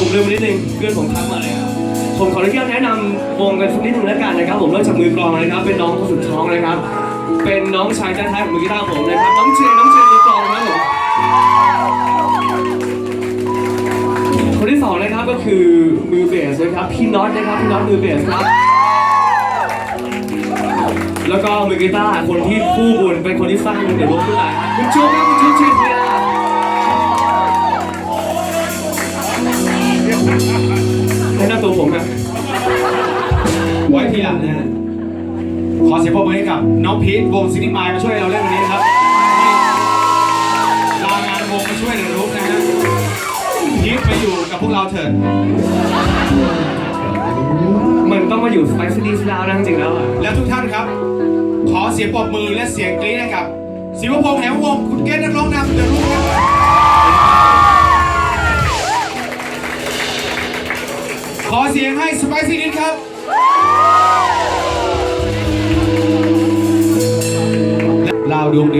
ผมลืมไปนิดนึงเพื่อนผมทักมาเลยครับผมขออนุญาตแนะนำวงกันสักนิดนึงแล้วกันนะครับ ผมเริ่มจากมือกลองนะครับ เป็นน้องคนสุดท้องนะครับ เป็นน้องชายแท้ๆของมือกีตาร์ผมนะครับน้องเชนน้องเชนมือกลองครับผมคนที่สองนะครับก็คือมือเบสนะครับพี่น็อตนะครับพี่น็อตมือเบสครับแล้วก็มือกีตาร์คนที่คู่บุญเป็นคนที่สร้างเดอะโรขึ้นมาครับคุณจูครับคุณจูเชียร์เชียร์ ผมครับไว้ทีหลังนะฮะ ขอเสียงปรบมือให้กับน้องพีทวงซินิมายมาช่วยเราเล่นวันนี้นะครับลางานวงมาช่วยเดอะรูปนะฮะพีทไปอยู่กับพวกเราเถิดมันต้องมาอยู่สไปซ์ดีสแล้วนะจริงๆแล้วอะ และทุกท่านครับ ขอเสียงปรบมือและเสียงกรี๊ดให้กับศิวพงษ์แหววงศ์คุณเกณฑ์นักร้องนำ ขอเสียงให้สไปซี่นิดครับ ลาวดวงเดือน